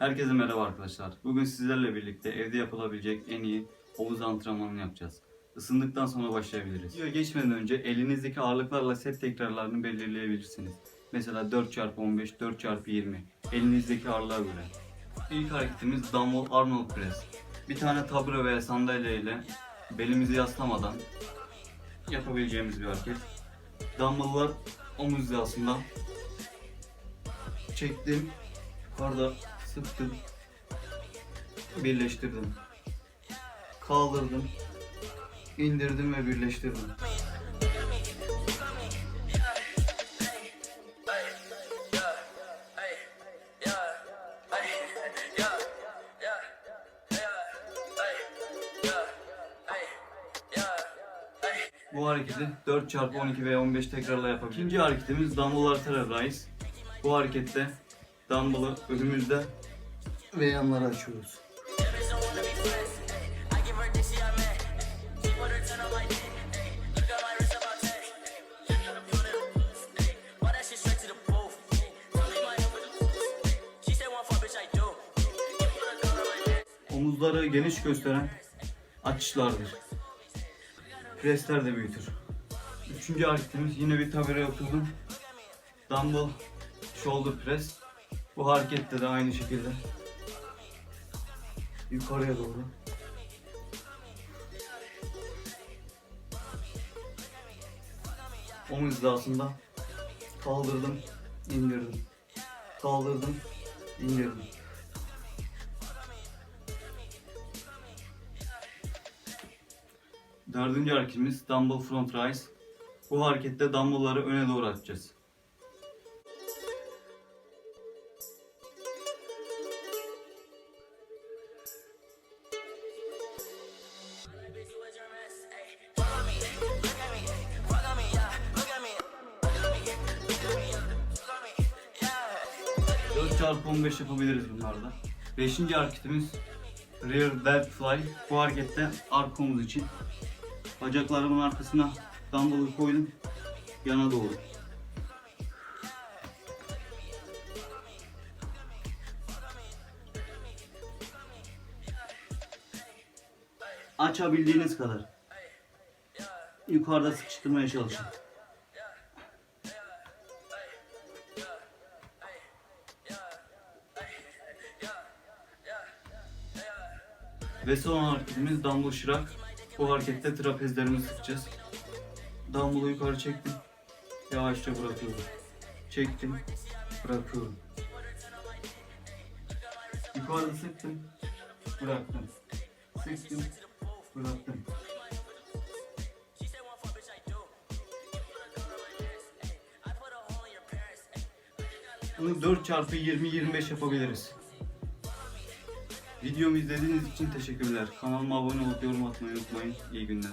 Herkese merhaba arkadaşlar. Bugün sizlerle birlikte evde yapılabilecek en iyi omuz antrenmanını yapacağız. Isındıktan sonra başlayabiliriz. Videoya geçmeden önce elinizdeki ağırlıklarla set tekrarlarını belirleyebilirsiniz. Mesela 4x15, 4x20 elinizdeki ağırlığa göre. İlk hareketimiz Dumbbell Arnold Press. Bir tane tabure veya sandalye ile belimizi yaslamadan yapabileceğimiz bir hareket. Dumbbell'lar omuz hizasında çektim, yukarıda sıktım, birleştirdim, kaldırdım, indirdim ve birleştirdim. Bu hareketi 4 çarpı 12 veya 15 tekrarla yapabiliriz. İkinci hareketimiz dumbbell arterial rise. Bu harekette dumbbell'ı önümüzde ve yanlara açıyoruz. Omuzları geniş gösteren açışlardır. Presler de büyütür. Üçüncü hareketimiz yine bir tabireye oturdum. Dumbbell shoulder press. Bu harekette de aynı şekilde yukarıya doğru. Omuz hizasında kaldırdım, indirdim. Kaldırdım, indirdim. Dördüncü hareketimiz dumbbell front rise. Bu harekette dumbbellları öne doğru atacağız. Çarpı 15 yapabiliriz bunlarda. Beşinci hareketimiz rear delt fly. Bu harekette arka omuz için. Bacaklarımın arkasına dumbbell'ı koydum. Yana doğru. Açabildiğiniz kadar. Yukarıda sıkıştırmaya çalışın. Ve son hareketimiz dumbbell şırak. Bu harekette trapezlerimizi sıkacağız. Dumbbell'ı yukarı çektim. Yavaşça bırakıyorum. Çektim. Bırakıyorum. Yukarıda sıktım. Bıraktım. Sıktım. Bıraktım. Bunu 4 çarpı 20-25 yapabiliriz. Videomu izlediğiniz için teşekkürler. Kanalıma abone olup yorum atmayı unutmayın. İyi günler.